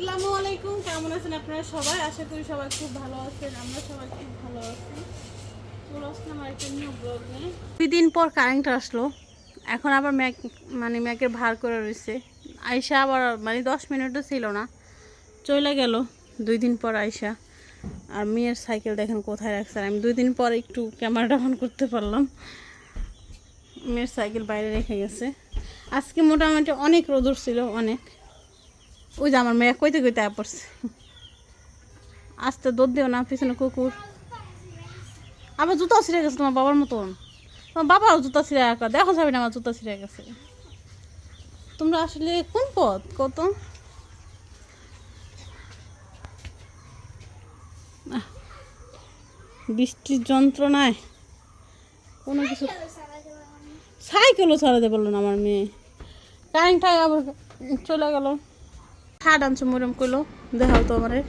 আসসালামু আলাইকুম, কেমন আছেন আপনারা সবাই? আশা করি সবাই খুব ভালো আছেন, আমরা সবাই খুব ভালো আছি। চলে আসলাম আরেকটা নিউ ব্লগ দুই দিন পর কারেন্ট আসলো, এখন আবার ম্যাক মানে ম্যাকের ভার করে রয়েছে। আইসা আবার মানে দশ মিনিটও ছিল না, চলে গেল দুই দিন পর আইসা আর মেয়ের সাইকেল দেখেন কোথায় রাখছে আমি দুই দিন পর একটু ক্যামেরাটা অন করতে পারলাম। মেয়ের সাইকেল বাইরে রেখে গেছে। আজকে মোটামুটি অনেক রোদর ছিল অনেক। ওই যে আমার মেয়ে কইতে কইতে পড়ছে। আস্তে দৌড় দিও না, পিছনে কুকুর। আবার জুতা ছিঁড়ে গেছে তোমার বাবার মতন। তোমার বাবাও জুতা ছিঁড়ে একা দেখা যাবে না আমার জুতা ছিঁড়ে গেছে। তোমরা আসলে কোন পথ কত? বৃষ্টির যন্ত্রণায় কোনো কিছু সাইকেলও চালাতে পারল না আমার মেয়ে। কারেন্টটা আবার চলে গেল। হাট আনছো মরম কইলো দেখাও তো আমারে।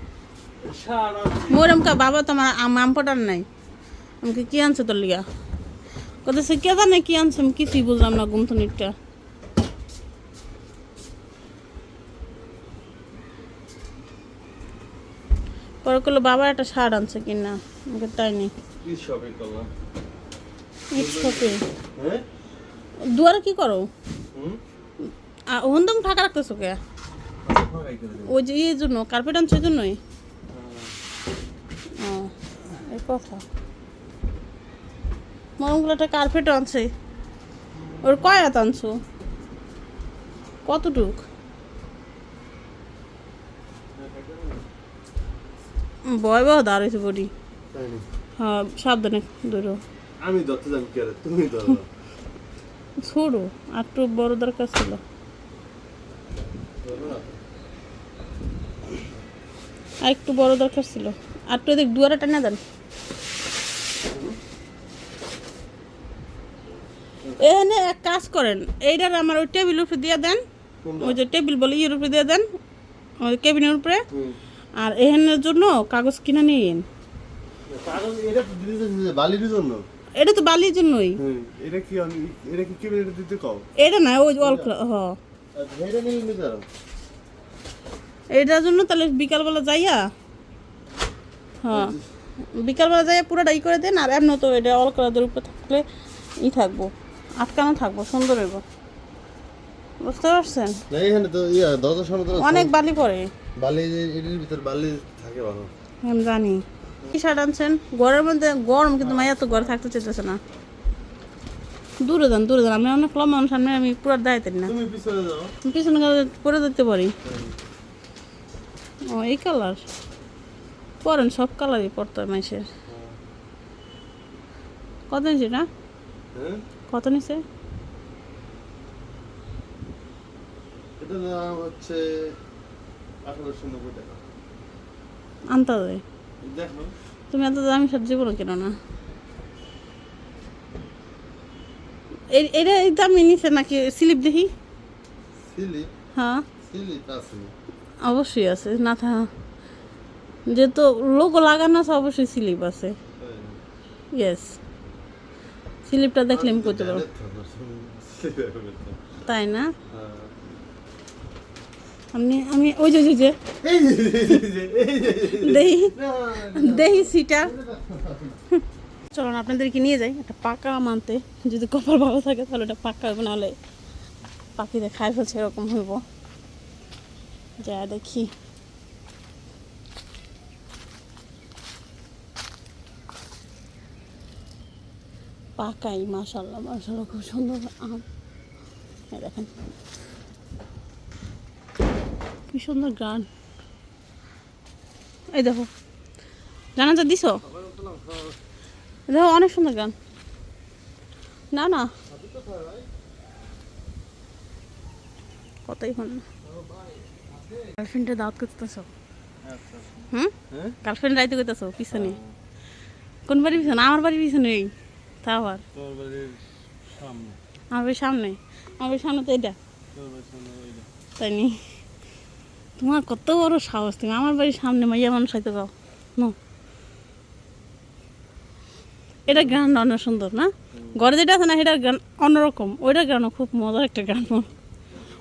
মরম কা বাবা তোমার আম পটার নাই। আমাকে কি আনছে তোর লিগা? কত সে কে জানে কি আনছে আমি কিছুই বুঝলাম না গুমথনিরটা পরে করল বাবা একটা শার্ট আনছে কিনা? আমাকে তাই নেই হ্যাঁ? দুয়ারে কি করো? তুমি ফাঁকা রাখতেছো কে আচ্ছা ফাঁকাই করে দেবো ওই যে ইয়ের জন্য কার্পেট আনছো জন্যই? ও এই কথা। মরমগুলো একটা কার্পেট আনছে। ওর কয় হাত আনছো? কতটুক? বয় বয় দাঁড়াইছে বডি। হ্যাঁ সাবধানে ধরো। আমি ধরতে জানি কি আরে তুমি ধরো। ছোড়ো আর একটু বড় দরকার ছিল। আর একটু বড় দরকার ছিল। আর একটু এদিক দুয়ারে টানা দেন। এখানে এক কাজ করেন এইটার আমার ওই টেবিল উপরে দিয়ে দেন। ওই যে টেবিল বলে ইয়ের উপরে দিয়ে দেন। ওই কেবিনের উপরে। আর এখানের জন্য কাগজ কিনে তো চাইছে বালির জন্য? এটা তো বালির জন্যই। এটা কি এটা কি কেমন এটা দিতে কও? এটা না ওই অল হ আর এটা নেই নিতে পারো এটার জন্য তাহলে বিকালবেলা যাইয়া হ্যাঁ বিকালবেলা যাইয়া পুরোটা ই করে দেন আর এমন তো এটা অল কালারের উপরে থাকলে ই থাকব আটকানো থাকব সুন্দর হইব। বুঝতে পারছেন? তো ইয়া দরজার সামনে তো অনেক বালি পড়ে। বালি এটার ভিতর বালি থাকে ভালো আমি জানি। কি শার্ট আনছেন? ঘরের মধ্যে গরম কিন্তু মাইয়া তো ঘরে থাকতে চাইতেছে না। দূরে যান দূরে যান আমি অনেক লম্বা সামনে আমি পুরো দায়িত্ব না। তুমি পিছনে যাও। পিছনে পরে দিতে পারি। ও এই কালার? পরেন সব কালারই পরতে মাইসের কত নিছে না হ্যাঁ? কত নিছে? এটা দাম হচ্ছে আঠারোশো নব্বই টাকা। আনতে হবে দেখো। তুমি এত দামি সব জীবনে কেন না। এই- এটা এই দামি নিছে নাকি স্লিপ দেখি? সিলি হ্যাঁ। আছে। অবশ্যই আছে। না থা, যেহেতু লোগো লাগানো আছে, অবশ্যই স্লিপ আছে। ইয়েস স্লিপটা দেখলে আমি করতে পারব। তাই না? আমি আমি, ওই যে যে দেহি দেহি সিটা। চলুন, আপনাদেরকে নিয়ে যাই একটা পাকা আম আনতে। যদি কপাল ভালো থাকে, তাহলে ওটা পাকা হবে, নাহলে পাখিতে খাই ফেলছে, এরকম হইব। যা দেখি। পাকাই মাশাল্লাহ মাশাল্লাহ খুব সুন্দর আম। দেখেন। কি সুন্দর গান। এই দেখো। জানা যা দিছ? দেখো, অনেক সুন্দর গান। না না। কতই হন দাওয়াত করতেছ? হুম? হ্যাঁ? গার্লফ্রেন্ড রাইতে করতেছ পিছনে। কোন বাড়ির পিছনে? আমার বাড়ির পিছনে এই তা আবার? আমার বাড়ির সামনে? আমার বাড়ির সামনে তো এটা তাই নি? তোমার কত বড় সাহস তুমি আমার বাড়ির সামনে মাইয়া মানুষ হয়তো গাও ন। এটা গান অনেক সুন্দর না? ঘরে যেটা আছে না সেটার গান অন্যরকম। ওইটার গানও খুব মজার একটা গান।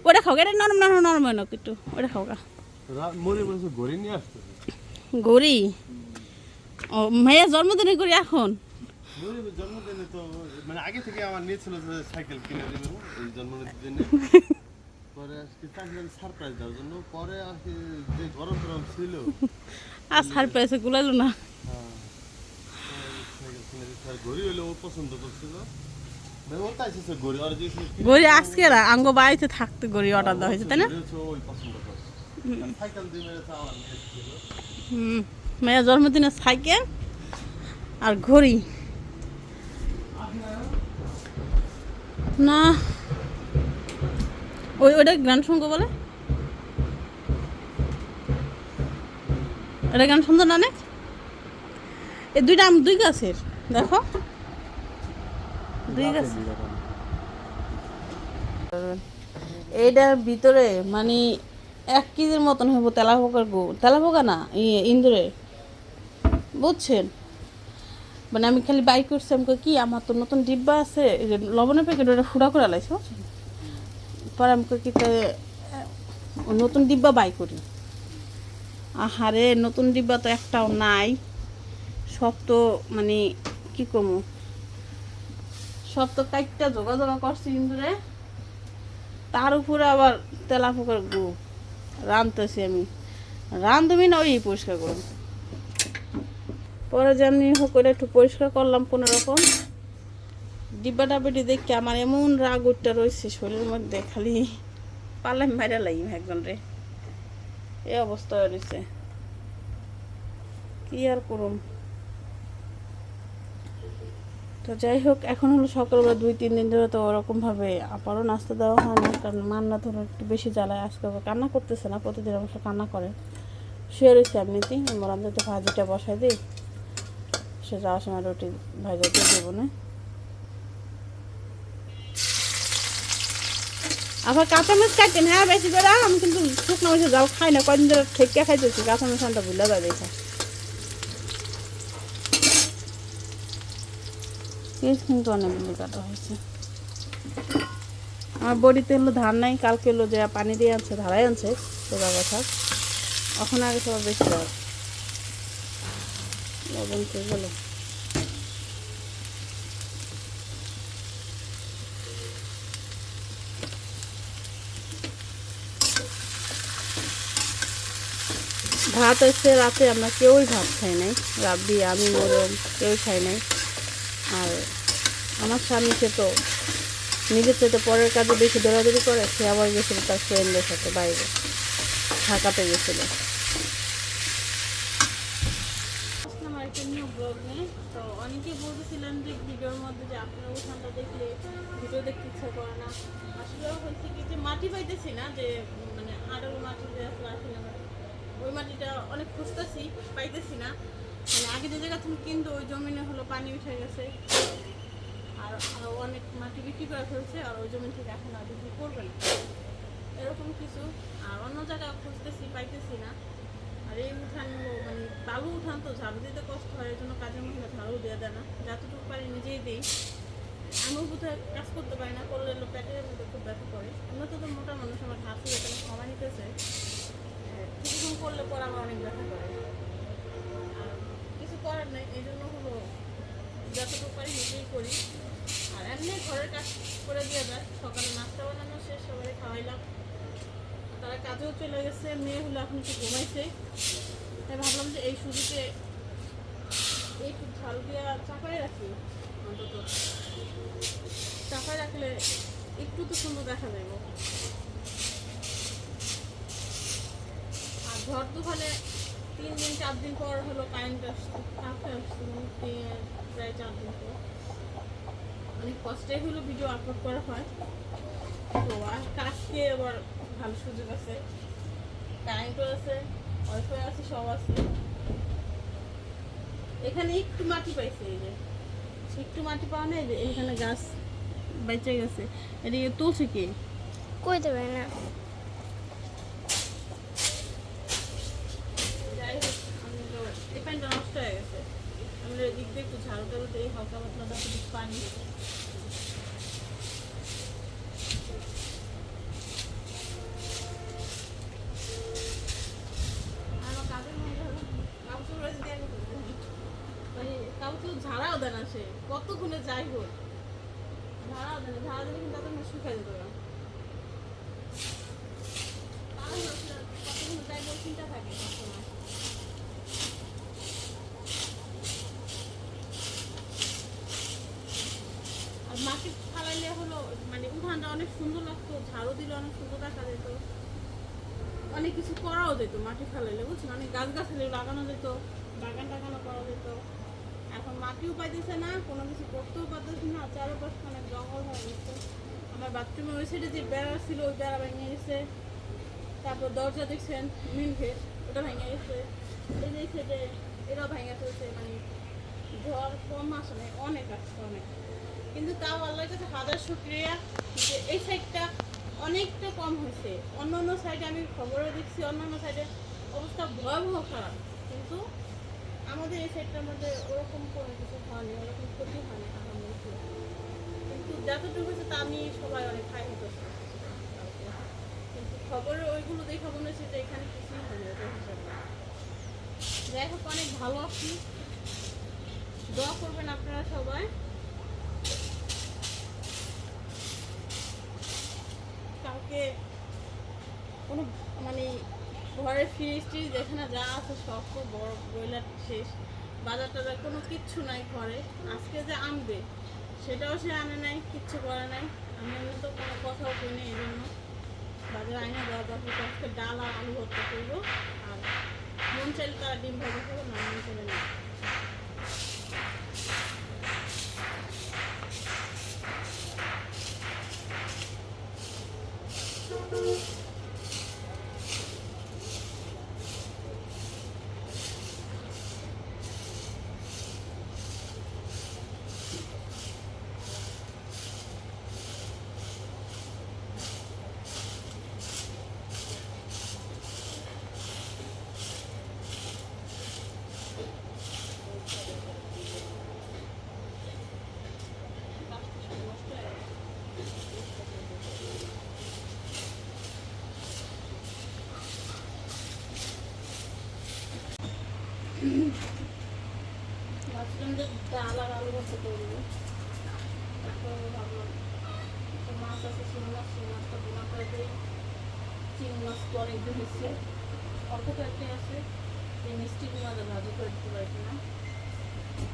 ওটা খাও এটা নরম নরম নরম হয় না একটু ওটা খাও গা। গড়ি ও মেয়ের জন্মদিনে করি এখন। জন্মদিনে তো মানে আগে থেকে আমার নিয়েছিল যে সাইকেল কিনে দেবে এই জন্মদিনের জন্য পরে আজকে চাইছিলাম সারপ্রাইজ দেওয়ার জন্য পরে আর যে গরম গরম ছিল। আর সার পেয়েছে গুলালো না। হ্যাঁ। ঘড়ি হলে ও পছন্দ করছিল গড়ি আজকে আঙ্গ বাড়িতে থাকতে গড়ি অর্ডার দেওয়া হয়েছে, তাই না? হুম, মেয়ের জন্মদিনে সাইকেল আর ঘড়ি। না। ওই ওটা গান সঙ্গ বলে? এটা গান সুন্দর না অনেক? এই দুইটা আম দুই গাছের, দেখো। এইটার ভিতরে মানে এক কেজির মতন হইব গো। তেলা পোকা না ইয়ে ইন্দুরের। বুঝছেন? মানে আমি খালি বাই করছি, আমি কি, আমার তো নতুন ডিব্বা আছে লবণের প্যাকেট ওটা ফুটা করে লাইছে? পরে আমি কি নতুন ডিব্বা বাই করি। আহারে, নতুন ডিব্বা তো একটাও নাই। সব তো মানে কি কমু? সব তো কাইটটা জোগা জোগা করছি ইন্দুরে। তার উপরে আবার তেলা পোকার গু। রাঁধতেছি আমি। রাঁধবি না, ওই পরিষ্কার করুন পরে হোক করে একটু পরিষ্কার করলাম কোনো রকম ডিব্বা ডাব্বাটি দেখে আমার এমন রাগ উঠটা রয়েছে শরীরের মধ্যে, খালি পারলে মাইরা লাগি একজন রে। এই অবস্থা রয়েছে। কি আর করুম? তো যাই হোক, এখন হলো সকালবেলা দুই, তিন দিন ধরে তো ওরকমভাবে আবারও নাস্তা দেওয়া হয় না, কারণ মান্না ধরো একটু বেশি জ্বালায় আজকে কান্না করতেছে না, প্রতিদিন অবশ্য কান্না করে। শুয়ে রয়েছে এমনিতেই যে তো ভাজিটা বসাই দিই, সে যাওয়ার সময় রুটি ভাজাতে দেবো না। আবার কাঁচামরিচ কাটেন হ্যাঁ বেশি করে আমি, কিন্তু শুকনো মরিচে জাল খাই না, কদিন ধরে ঠেকে খাইতেছি কাঁচামরিচ আনটা ভুলে দেখা পেঁয়াজ কিন্তু অনেকগুলো কাটা হয়েছে। আমার বড়িতে হলো ধান নাই, কালকে হলো যে পানি দিয়ে আনছে, ধারাই আনছে, সোজা কথা। এখন আগে সবার বেশি লবণ কে গেল ভাত এসে রাতে, আমরা কেউই ভাত খাই নাই। রাব্বি আমি মরম, কেউই খাই নাই। আর আমার স্বামীকে তো নিজের থেকে পরের কাজে বেশি দৌড়াদৌড়ি করে, সে আবার গেছিল তার ফ্রেন্ডের সাথে বাইরে, ঢাকাতে গেছিল। তো যে মধ্যে যে দেখলে দেখতে ইচ্ছা করে না। কি যে মাটি পাইতেছি না যে মানে আড়ালো মাটি যে আসলে আসে না ওই মাটিটা অনেক খুঁজতেছি, পাইতেছি না। মানে আগে যে জায়গা থেকে কিন্তু ওই জমিনে হলো পানি উঠে গেছে। আর অনেক মাটি বিক্রি করে ফেলছে, আর ওই জমি থেকে এখন আর বিক্রি করবে না। এরকম কিছু। আর অন্য জায়গায় খুঁজতেছি, পাইতেছি না। আর এই উঠানগুলো মানে বালু উঠান তো, ঝাড়ু দিতে কষ্ট হয় এই জন্য কাজের মহিলা ঝাড়ু দিয়ে দেয় না। যতটুকু পারি নিজেই দিই। আমিও কোথায় কাজ করতে পারি না, করলে পেটের মধ্যে খুব ব্যথা করে। আমরা তো মোটা মানুষ, আমার হাসি এখানে সময় নিতেছে। কিছুক্ষণ করলে পর আমার অনেক ব্যথা করে। করার নেই এই জন্য হলো যতটুকু পারি নিজেই করি। আর এমনি ঘরের কাজ করে দিয়ে যায় সকালে নাস্তা বানানো শেষ সবাই খাওয়াইলাম। তারা কাজেও চলে গেছে, মেয়ে হলো এখন একটু ঘুমাইছে। তাই ভাবলাম যে এই সুযোগে একটু ঝাল দিয়া চাপাই রাখি, অন্তত। চাপাই রাখলে একটু তো সুন্দর দেখা যাবে আর ঝড় তুফানে তিন দিন, চার দিন পর হলো কারেন্ট আসছে কাছে মানে প্রায় চার দিন পর। অনেক কষ্টে হলো ভিডিও আপলোড করা হয়। তো আর কাজকে আবার ভালো সুযোগ আছে। কারেন্টও আছে ওয়াইফাই আছে, সব আছে। এখানে একটু মাটি পাইছে, এই যে। একটু মাটি পাওয়া নেই এখানে গাছ বেঁচে গেছে। এদিকে তুলছে কি? কই দেবে না। মধ্যেই হালকা পাতলা দেখো পানি। মানে ঝাড়াও দেয় না সে, কতক্ষণে যাই হোক। ঝাড়া দেয় না, ঝাড়া দিলে কিন্তু শুকাই যেত না কতক্ষণ যাই হোক চিন্তা থাকে। অনেক সুন্দর লাগতো, ঝাড়ু দিলে অনেক সুন্দর দেখা যেত। অনেক কিছু করাও যেত, মাটি ফেলাইলে, বুঝছেন? অনেক গাছ গাছালি লাগানো যেত, বাগান টাগানো করা যেত। এখন মাটিও পাইতেছে না, কোনো কিছু করতেও পারতেছে না, চারপাশ অনেক জঙ্গল হয়ে গেছে। আমার বাথরুমে ওই সাইডে যে বেড়া ছিল, ওই বেড়া ভেঙে গেছে। তারপর দরজা দেখছেন মিন গেট ওটা ভেঙে গেছে। এই যে সাইডে এটাও ভেঙে ফেলছে মানে ঝড় কম আসে অনেক আসছে, অনেক। কিন্তু তাও আল্লাহর কাছে হাজার শুক্রিয়া যে এই সাইডটা অনেকটা কম হয়েছে। অন্য অন্য সাইডে আমি খবরে দেখছি অন্য অন্য সাইডে অবস্থা ভয়াবহ খারাপ। কিন্তু আমাদের এই সাইডটার মধ্যে ওরকম কোনো কিছু হয়নি, ওরকম ক্ষতি হয়নি কিন্তু যতটুকু হয়েছে তা আমি সবাই অনেক খাই হতো কিন্তু খবরে ওইগুলো দেখে মনে হচ্ছে যে এখানে কিছুই হিসাবে যাই হোক, অনেক ভালো আছি। দোয়া করবেন আপনারা সবাই। কাউকে কোনো মানে ঘরের ফ্রিজ ট্রিজ যেখানে যা আছে সব তো বড় ব্রয়লার শেষ। বাজার টাজার কোনো কিচ্ছু নাই ঘরে। আজকে যে আনবে, সেটাও সে আনে নাই, কিচ্ছু করে নাই। আমি তো কোনো কথাও কিনি এই জন্য। বাজারে আইনা দেওয়া দরকার আজকে ডাল আর আলু ভর্তা করব। আর মন চাইলে তারা ডিম ভাজা করব না মন চাইলে না ভাবছিলাম যে ডাল আর আলু ভর্তা করব তারপর ভাবলাম একটা মাছ আছে শিঙি মাছ শিঙি মাছটা বোনা করে দিই চিংড়ি মাছ তো অনেকদিন হচ্ছে অল্প কয়েকটাই আছে, এই মিষ্টি কুমাদের ভাজি করে দিতে পারি না।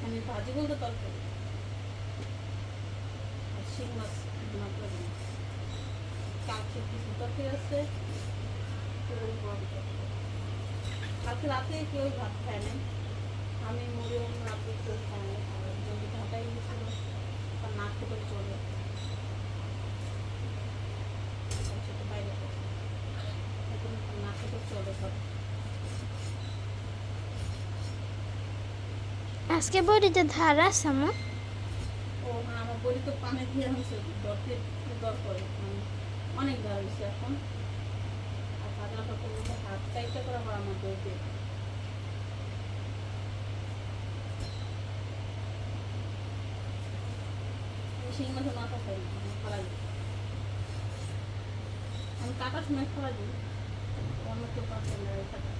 আমি ভাজি বলতে তরকারি। আর শিং মাছ বোনা করে কালকে কিছু তরকারি আছে কালকে রাতে কেউ ভাত খায় না আমি মরিয়ম রাতে কেউ খায় না ঢাকায় গেছিল। তার না খেতে চলে আর সেটা বাইরে থাকে। এখন না খেতে চলে সব আজকে বড়িতে ধার আছে আমার ও আমার বলি তো পানি দিয়ে হয়েছে দরকে দরকার অনেক দেওয়া হয়েছে এখন। আর ভাজা করব হাত টাইটটা করে আমার আমি শিং মাথা খাই না আমি কাটার সময় ফেলা দিই। অন্য কেউ পাচ্ছে না এই কাটা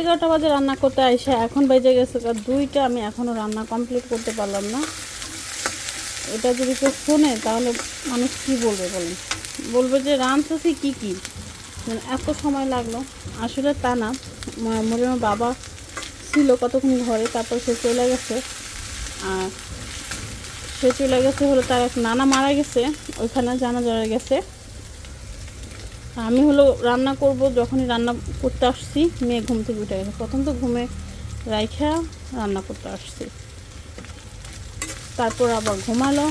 এগারোটা বাজে রান্না করতে আইসা এখন বেজে গেছে দুইটা, আমি এখনও রান্না কমপ্লিট করতে পারলাম না। এটা যদি কেউ শোনে, তাহলে মানুষ কি বলবে বলেন? বলবে যে রাঁধতেছি কি কি? মানে এত সময় লাগল। আসলে তা না মরিয়মের বাবা ছিল কতক্ষণ ঘরে, তারপর সে চলে গেছে। আর সে চলে গেছে হলো তার এক নানা মারা গেছে, ওইখানে জানা জড়ে গেছে। আমি হলো রান্না করব, যখনই রান্না করতে আসছি, মেয়ে ঘুম থেকে উঠে গেছে। প্রথম তো ঘুমে রাইখা রান্না করতে আসছি। তারপর আবার ঘুমালো,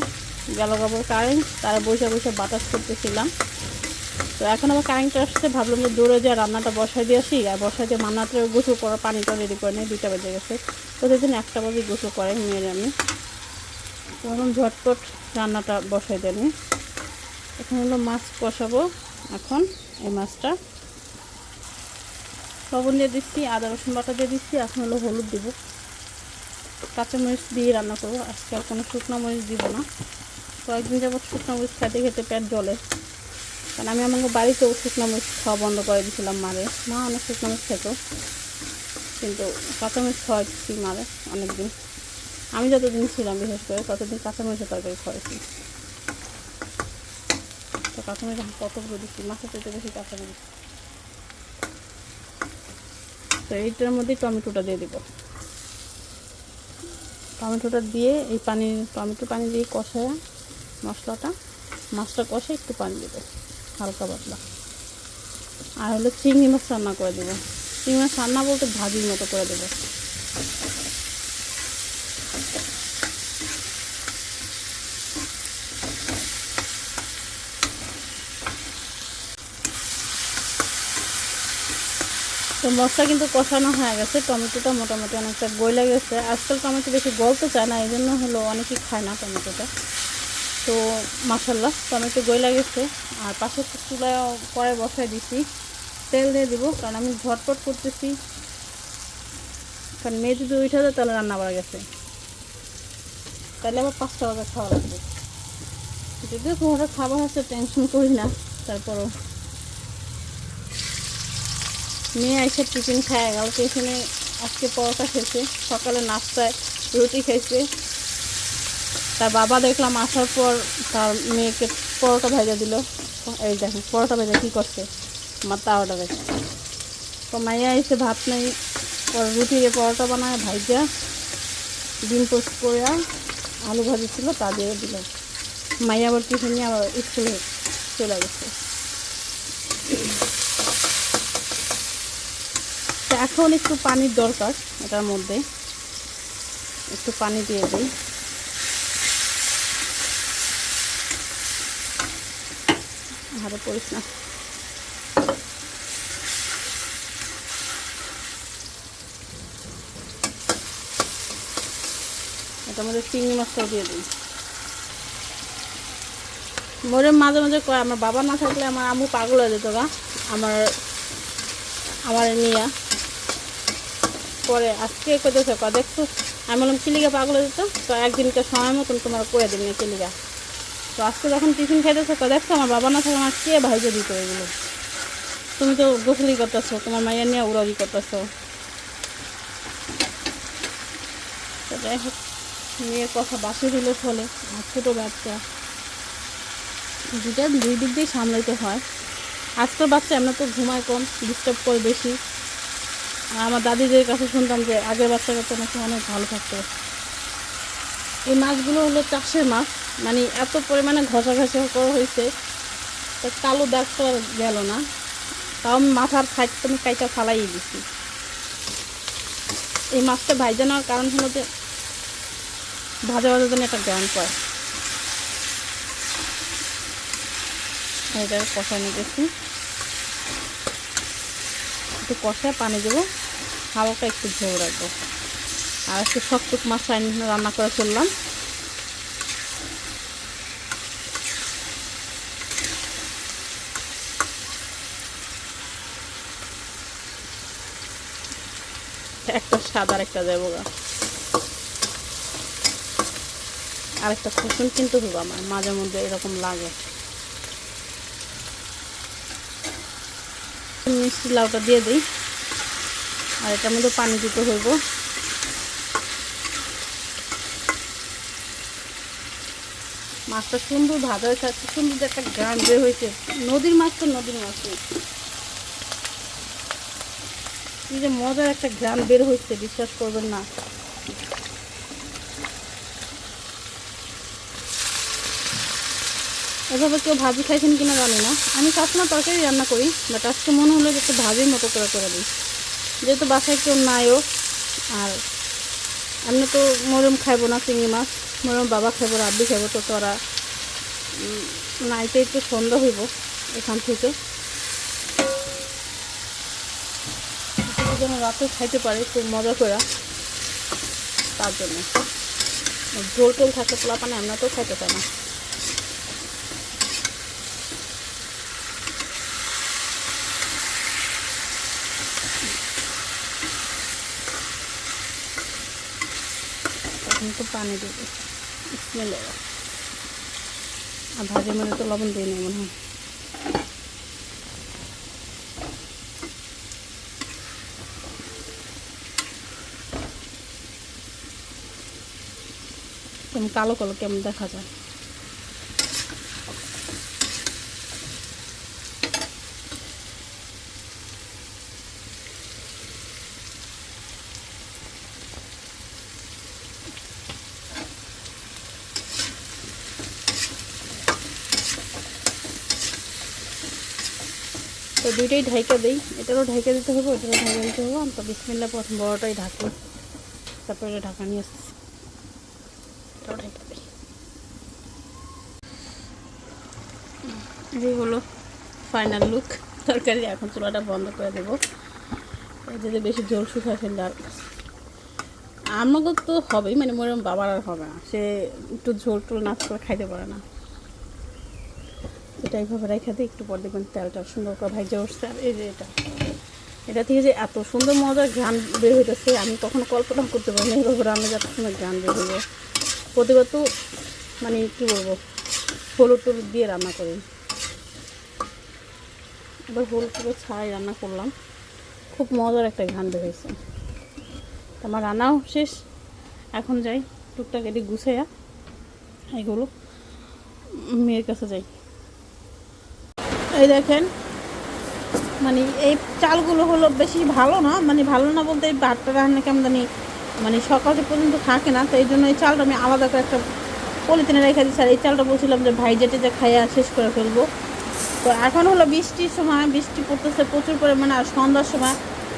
গেল আবার কারেন্ট তারা বসে বসে বাতাস করতেছিলাম। তো এখন আবার কারেন্টটা আসছে, ভাবলাম যে দৌড়ে যা রান্নাটা বসাই দিয়ে আসি, আর বসাই দিয়ে মান্নাতে গোসল করা পানিটা রেডি করে নিই, দুইটা বেজে গেছে। প্রতিদিন একটা বাজে গোসল করে মেয়ের আমি। তখন ঝটপট রান্নাটা বসাই দেনি এখন হলো মাছ কষাবো। এখন এই মাছটা। লবণ দিয়ে দিচ্ছি, আদা, রসুন বাটা দিয়ে দিচ্ছি, এখন হলো হলুদ দিব। কাঁচামরিচ দিয়ে রান্না করব। আজকে আর কোনো শুকনো মরিচ দিব না। কয়েকদিন যাবত শুকনো মরিচ খেতে খেতে পেট জ্বলে। কারণ আমি আমাকে বাড়িতেও শুকনো মরিচ খাওয়া বন্ধ করে দিয়েছিলাম মারে। মা অনেক শুকনো মরিচ খেত। কিন্তু কাঁচামরিচ খাওয়াচ্ছি মারে অনেকদিন। আমি যতদিন ছিলাম বিশেষ করে, ততদিন কাঁচামরিচের তরকারি খাওয়াইছি। তো কাঁচামরিচ আমি কতগুলো দিচ্ছি? মাছের চাইতে বেশি কাঁচামরিচ তো এইটার মধ্যে টমেটোটা দিয়ে দিব। টমেটোটা দিয়ে এই পানি, টমেটো পানি দিয়ে কষায় মশলাটা, মাছটা কষে একটু পানি দেবো, হালকা পাতলা। আর হলো চিংড়ি মাছ রান্না করে দেবো। চিংড়ি মাছ রান্না বলতে ভাজির মতো করে দেবো। তো মশলা কিন্তু কষানো হয়ে গেছে, টমেটোটা মোটামুটি অনেকটা গলে গেছে। আজকাল টমেটো বেশি গলতে চায় না এই জন্য হলো অনেকেই খায় না টমেটোটা। তো মাসাল্লাহ টমেটো গলে গেছে। আর পাশের চুলায় পরে বসাই দিছি। তেল দিয়ে দিব, কারণ আমি ঝটপট করতেছি। কারণ মেয়ে যদি উঠে যায়, তাহলে রান্না করা গেছে। তাহলে আবার পাঁচটা বাজে খাওয়া লাগবে। যদিও তোমার খাবার হচ্ছে টেনশন করি না। তারপরও মেয়ে এসে টিফিন খায় গেল টিফিনে আজকে পরোটা খেয়েছে, সকালে নাস্তায় রুটি খেয়েছে। তার বাবা দেখলাম আসার পর তার মেয়েকে পরোটা ভেজে দিল। এই দেখেন, পরোটা ভেজে কী করছে? আমার তাওয়াটা দেখে। তো মাইয়া এসে ভাত নেই রুটি দিয়ে পরোটা বানায়, ভাইজা, ডিম পোস্ট করে আলু ভাজি ছিল, তা দিয়ে দিল। মাইয়া আবার টিফিন নিয়ে আবার স্কুলে চলে গেছে। এখন একটু পানির দরকার এটার মধ্যে। একটু পানি দিয়ে দিই। হাতে পড়িস না। এটার মধ্যে চিংড়ি মাছটাও দিয়ে দিই। মোরে মাঝে মাঝে কয়, আমার বাবা না থাকলে আমার আম্মু পাগল হয়ে যেত গা। আমার আমার নিয়ে। পরে আজকে করতেছে ক দেখছ, আমি বললাম, চিলিকা পাগল যেত তো? একদিনকে সময় মতন তোমার করে দিন চিলিকা। তো আজকে যখন টিফিন খাইতেছো তো দেখছ, আমার বাবা না থাকে, আমার কে ভাইজে দিত এগুলো তুমি তো গোসলি করতেছো, তোমার মাইয়া নিয়ে উড়াউড়ি করতেছো। তো যাই হোক, মেয়ের কথা বাসে দিলে চলে, আর ছোটো বাচ্চা। দুটা দুই দিক দিয়ে সামলাইতে হয়। আজকাল বাচ্চা এমন তো ঘুমায় কম ডিস্টার্ব করে বেশি। আমার দাদিদের কাছে শুনতাম যে আগের বাচ্চা কাচ্চা নাকি অনেক ভালো থাকতো। এই মাছগুলো হলো চাষের মাছ মানে এত পরিমাণে ঘষা ঘষা করা হয়েছে, তা কালো দাগ গেল না। তাও আমি মাথার সাইড আমি কাইটা ফালাই দিছি। এই মাছটা ভাইজা নেওয়ার কারণ হলো যে ভাজা ভাজা জন্য একটা গ্রান পায় এটা কষায় নিতেছি। একটু কষায় পানি দেবো। হালকা একটু ঝোল রাখব। আর একটু শক্ত মাছ রান্না করে ফেললাম। একটা সাদা আর একটা দেবো আর একটা কুসুম কিন্তু আমার, মাঝে মধ্যে এরকম লাগে। মিষ্টি লাউটা দিয়ে দিই। আর এটার মধ্যে পানি দিতে হইব। মাছটা সুন্দর ভাজা হয়েছে সুন্দর একটা গ্রাম বের হয়েছে। নদীর মাছ তো নদীর মাছ কি যে মজার একটা গ্রাম বের হয়েছে, বিশ্বাস করবেন না। এভাবে কেউ ভাজি খাইছেন কিনা জানি না। আমি সবসময় তরকারি রান্না করি বাট আজকে মনে হলো যে একটু ভাজির মতো করে করে দিই। যেহেতু বাসায় কেউ নাইও আর আমি তো মরম খাইবো না চিংড়ি মাছ মরম বাবা খাইবো, রাব্বি খাইবো, তো তোরা নাইতে একটু সন্ধ্যা হইব এখান থেকে। যেন রাতে খাইতে পারে, খুব মজা করে তার জন্য। ঝোল টোল থাকে পোলা পানে আমরা তো খাইতে চাই না। একটু পানি দেবো স্মেল আর ভাজে মনে তো লবণ দিয়ে নেই মনে হয়। কালো কালো কেমন দেখা যায়। দুইটাই ঢাইকা দিই। এটারও ঢাইকা দিতে হবে, ওটারও ঢাইকা দিতে হবে। আমি তো বিসমিল্লা প্রথম বড়টাই ঢাকি। তারপরে ঢাকা নিয়ে আসছি। এটাও ঢাইকা দিই। এই হলো ফাইনাল লুক তরকারি এখন চুলাটা বন্ধ করে দেবো। যদি বেশি জোর শুকায় ফেললে আর আমাকে তো হবেই মানে মোর বাবার আর হবে না। সে একটু ঝোল টোল নাচ করে খাইতে পারে না। এটা এইভাবে রেখে দিই একটু পর দেখবেন তেলটা সুন্দর করে ভাইজে উঠছে। আর এই যে এটা এটা থেকে যে এত সুন্দর মজার গান বের হইতেছে, আমি কখনো কল্পনা করতে পারিনি এইভাবে রান্না যাতে সময় গান বের হইবে প্রতিবার তো মানে কী বলব, হলুদ টলুদ দিয়ে রান্না করি। এবার হলুদ টলুদ ছাড়াই রান্না করলাম। খুব মজার একটা গান বের হয়েছে আমার রান্নাও শেষ। এখন যাই, টুকটাক এটি গুছাইয়া এগুলো মেয়ের কাছে যাই। এই দেখেন মানে এই চালগুলো হলো বেশি ভালো না মানে ভালো না বলতে এই ভাতটা রান্না কেমন জানি মানে সকালে পর্যন্ত থাকে না, তো এই জন্য এই চালটা আমি আলাদা করে একটা পলিথিনে রেখে দিচ্ছি আর এই চালটা বলছিলাম যে ভাই যেটে যে খাইয়া শেষ করে ফেলব। তো এখন হলো বৃষ্টির সময়, বৃষ্টি পড়তেছে প্রচুর পরিমাণে, আর সন্ধ্যার সময়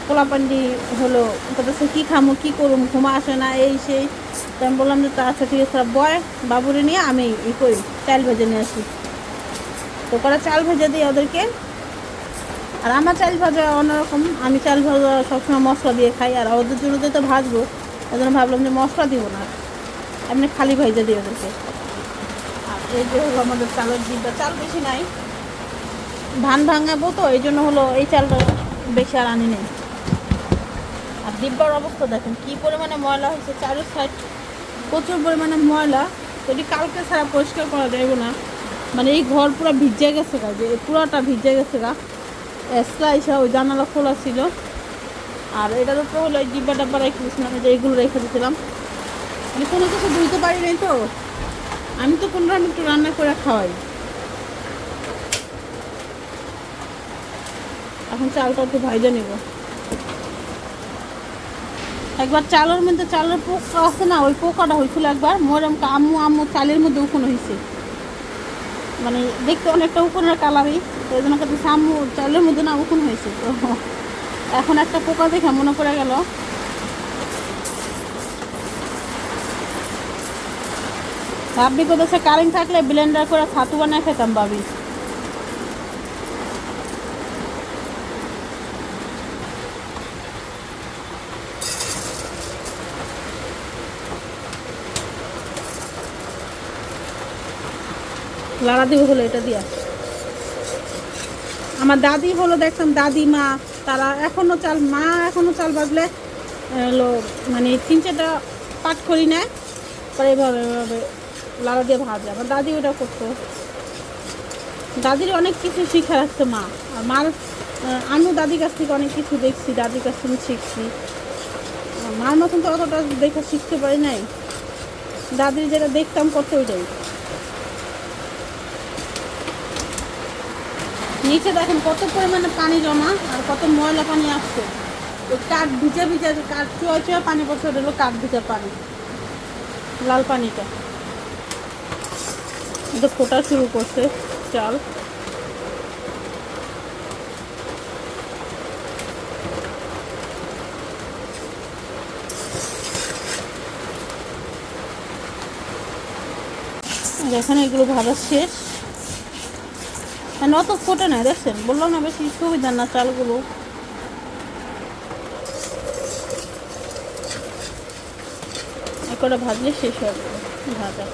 পোলাপান্ডি হলো বলতেছে, কী খামো, কী করুম ঘুমা আসে না, এই সেই। তো আমি বললাম যে, তো আচ্ছা ঠিক আছে বয়, বাবুরে নিয়ে আমি ই করি, চাল ভেজে নিয়ে আসি। করে চাল ভেজে দিই ওদেরকে। আর আমার চাল ভাজা অন্যরকম, আমি চাল ভাজা সবসময় মশলা দিয়ে খাই, আর ওদের জন্য তো ভাজবো ওই জন্য ভাবলাম যে মশলা দিব না। এমনি খালি ভেজে দিই ওদেরকে। আর এই যে হলো আমাদের চালের ডিব্বা চাল বেশি নাই। ধান ভাঙাবো তো, এই জন্য হলো এই চালটা বেশি আর আনি নেই। আর ডিব্বার অবস্থা দেখেন, কী পরিমাণে ময়লা হয়েছে চারোর সাইড প্রচুর পরিমাণে ময়লা, যদি কালকে ছাড়া পরিষ্কার করা যাবে না মানে এই ঘর পুরো ভিজে গেছে গা, যে পুরাটা ভিজে গেছে গা। স্লাইসা ওই জানালা খোলা ছিল। আর এটার উপরে হলো এই ডিব্বা ডাব্বা রেখে দিয়েছিলাম যে এইগুলো রেখে দিয়েছিলাম। মানে কোনো কিছু ধুইতে পারি নাই তো। আমি তো কোনো একটু রান্না করে খাওয়াই। এখন চালটা একটু ভাইজে নেব। একবার চালের মধ্যে, চালের পোকা আছে না, ওই পোকাটা হয়েছিল একবার। মোরম আম্মু আম্মু চালের মধ্যে উকুন হয়েছে মানে দেখতে অনেকটা উকুনের কালারই, তো এই জন্য কিন্তু সামু, চালের মধ্যে না উকুন হয়েছে, তো এখন একটা পোকা দেখে মনে পড়ে গেল। ভাবি কোথাও কারেন্ট থাকলে ব্লেন্ডার করে ছাতু বানিয়ে খেতাম ভাবি। লাড়া দিব হলো এটা দিয়া। আমার দাদি হলো দেখতাম দাদি মা তারা এখনও চাল, মা এখনও চাল বাজলে মানে তিন চারটা পাট করি নেয়, পরে এভাবে এভাবে লাড়া দিয়ে ভাজে। আমার দাদি ওটা করতো। দাদির অনেক কিছু শিখে রাখছে মা। আর মার আমিও দাদির কাছ থেকে অনেক কিছু দেখছি, দাদির কাছ থেকে শিখছি। মার মতন তো অতটা দেখে শিখতে পারি নাই। দাদির যেটা দেখতাম করতে ওইটাই। নিচে দেখেন কত পরিমাণে পানি জমা আর কত ময়লা পানি আসছে। ওই কাঠ ভিজে ভিজে কাঠ, চুয়া চুয়া পানি ওটা হলো কাঠ ভিজে পানি। লাল পানিটা। এটা ফোটা শুরু করছে, চাল। এখানে এগুলো ভাজা শেষ। মানে অত ফোটে না, দেখছেন? বললাম না বেশি সুবিধা না চালগুলো। একটা ভাজলে শেষ হবে ভাজা।